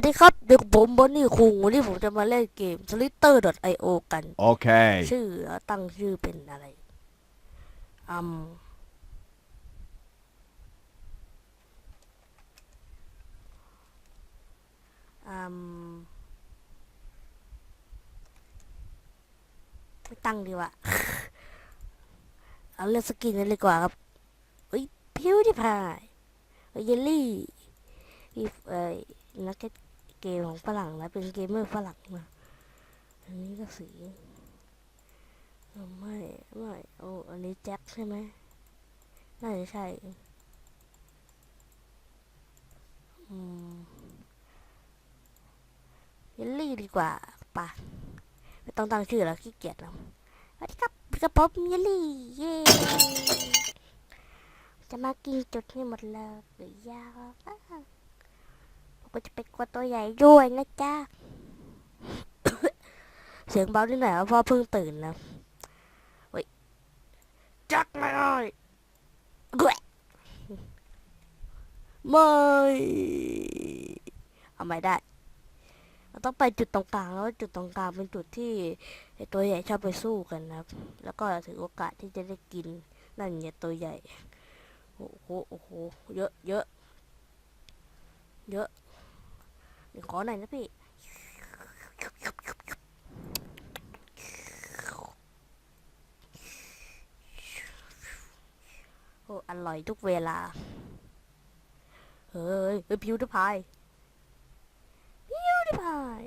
วัสดีครับเด็กผมบอนนี่คุงวันนี้ผมจะมาเล่นเกม Slitter.io กัน Okay. ชื่อแล้วตั้งชื่อเป็นอะไรอืมอืมไม่ตั้งดีกว่าเอาเลือกสกินกันเลยดีกว่าครับเฮ้ยพิวที่พายเฮ้ยเยลลี่อีฟเอ้ยนักเก เกมของฝรั่งนะเป็นเกมเมอร์ฝรั่งนะอันนี้ก็สีไม่ไม่โอ้อันนี้แจ็คใช่ไหมน่าจะใช่อืมเยลลี่ดีกว่าป่ะไม่ต้องตั้งชื่อแล้วขี้เกียจแล้วสวัสดีครับกระผมเยลลี่เย้จะมากินจุดให้หมดเลยหรือยาว ก็จะเป็นกวตัวใหญ่ด้วยนะจ๊ะ เสียงเบานิดหน่อยเพราะเพิ่งตื่นนะจักไม่ได้กวไม่เอาไม่ได้เราต้องไปจุดตรงกลางแล้วจุดตรงกลางเป็นจุดที่ตัวใหญ่ชอบไปสู้กันนะครับ แล้วก็ถือโอกาสที่จะได้กินนั่นเนี่ยตัวใหญ่โอ้โหโอ้โหเยอะเยอะเยอะ เดี๋ยวขอหน่อยนะพี่โอ้อร่อยทุกเวลาเฮ้ยเฮ้ยพิวดิพายพิวดิพาย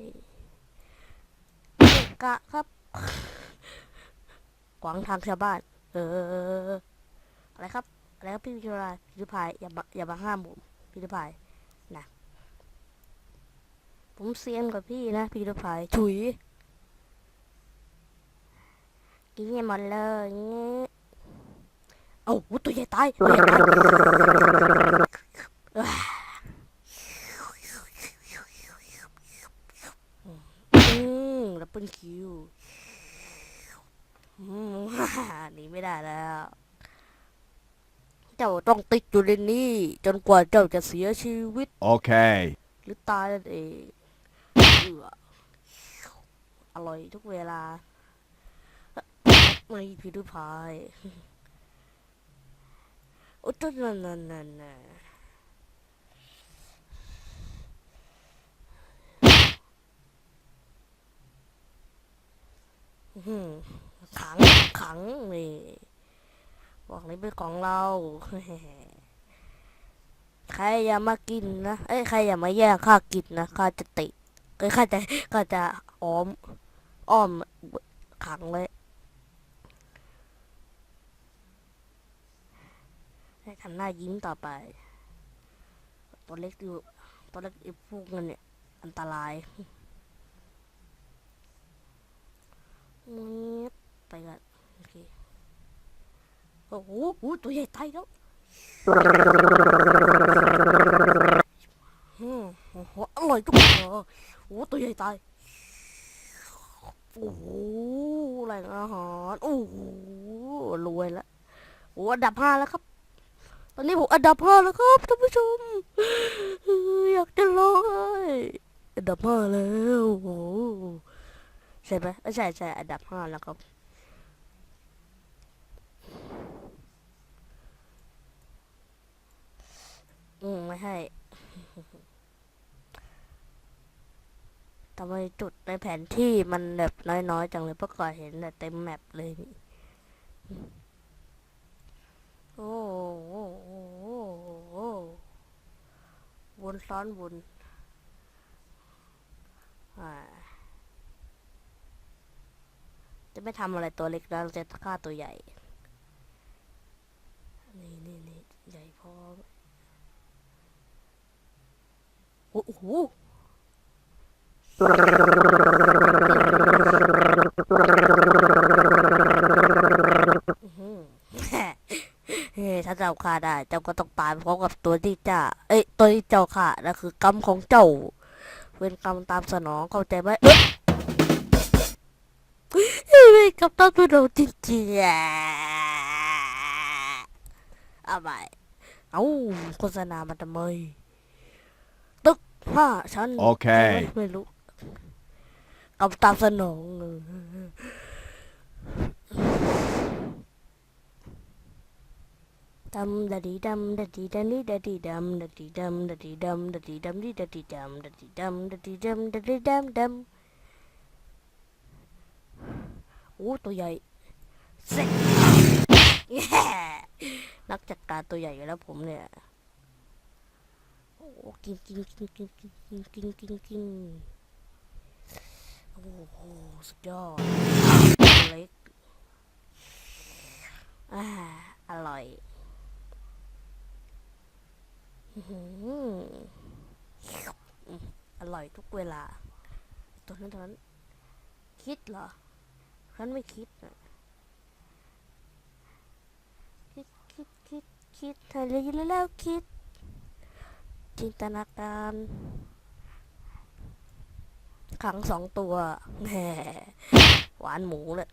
กะครับขวางทางชาวบ้าน เออ อะไรครับ อะไรครับพี่พิวดิพายอย่าอย่ามาห้ามผมพิวดิพาย ผมเซียนกว่าพี่นะพิวดิพายถุยกินให้หมดเลยงี้เอ้าตัวใหญ่ตายตัวใหญ่ตายอืมดับเบิลคิวอืมหนีไม่ได้แล้ว เจ้าต้องติดอยู่ในนี้ จนกว่าเจ้าจะเสียชีวิต Okay. หรือตายนั่นเองเอืออร่อยทุกเวลา ไม่พิวพายอ้ตัวนั่นนั่นนั่นนะขัง ขังนี่บอกนี้เป็นของเรา ใครอย่ามากินนะ เอ้ย ใครอย่ามาแย่งข้ากินนะ ข้าจะติ เอ้ยข้าจะข้าจะอ้อมอ้อมขังไว้ให้ทำหน้ายิ้มต่อไป ตัวเล็กอยู่ตัวเล็กไอ้พวกนั้นเนี่ย อันตรายมืดไปกันโอเคโอ้โหตัวใหญ่ตายแล้วอืมโอ้โหอร่อยทุกคนเลยโอ้โหตัวใหญ่ตาย โอ้โหแหล่งอาหาร โอ้โหรวยแล้วโอันดับห้าแล้วครับ ตอนนี้ผมอันดับห้าแล้วครับท่านผู้ชม อยากจะร้องไห้อันดับห้าแล้วโอ้โหใช่ไหมใช่ใช่อันดับห้าแล้วครับอืมไม่ให้ทำไมจุดในแผนที่มันแบบน้อยๆจังเลยเมื่อก่อนเห็นแต่เต็มแมปเลยนี่โอ้โหโอ้โหโอ้โหว นซ้อนวนอ่าจะไม่ทำอะไรตัวเล็กแล้วเราจะฆ่าตัวใหญ่ นี่นี่นี่ใหญ่พอโอ้โหอื้อหือ เฮ้ถ้าเจ้าฆ่าได้ เจ้าก็ต้องตายพร้อมกับตัวที่เจ้าเอ้ยตัวที่เจ้าฆ่านั่นคือกรรมของเจ้าเป็นกรรมตามสนองเข้าใจไหมเอ้ยเฮ้ยเป็นกรรมตามสนองจริงๆอะเอาไปเอ้าโฆษณามาทำไมตึกห้าชั้น Okay. ไม่รู้เอาตามสนองเออ ดำดะดีดำดะดีดำดีดะดีดำดะดีดำดะดีดำดะดีดำดีดะดีดำดะดีดำดะดีดำดะดีดำดำโอ้ตัวใหญ่เซ็นักจัดการตัวใหญ่อยู่แล้วผมเนี่ยโอ้กินกินกินกินกินกินกินกินกินโอ้โหสุดยอดเล็กอ่าอร่อย อืมอร่อยทุกเวลา ตัวนั้นตัวนั้น คิดเหรอฉันไม่คิดนะคิดคิดคิดคิดทะเลแล้วคิด จินตนาการขังสองตัวแหมหวานหมูเลย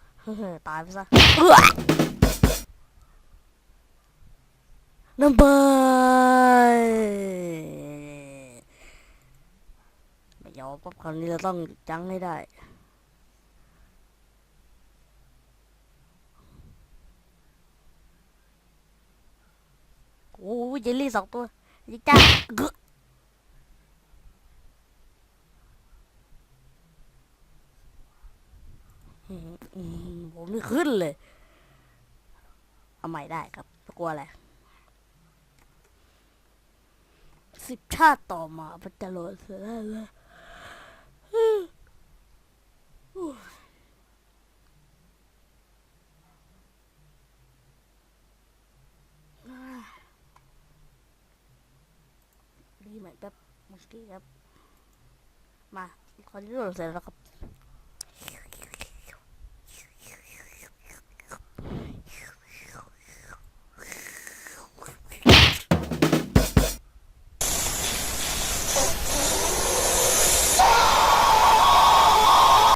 เฮ้ย ตายไปซะน้ำเบยไม่ยอมปั๊บคราวนี้เราต้องจังให้ได้โอ้ยเจลลี่สองตัวยิ่งจ้าเกอะอืมอืมผมนี่ขึ้น เลย เอาใหม่ได้ครับกลัวอะไรสิบชาติต่อมาพัจะโหลดเสร็จแล้วเลยดีเหมือนแบบเมื่อกี้ครับ มาคราวนี้โหลดเสร็จแล้วครับ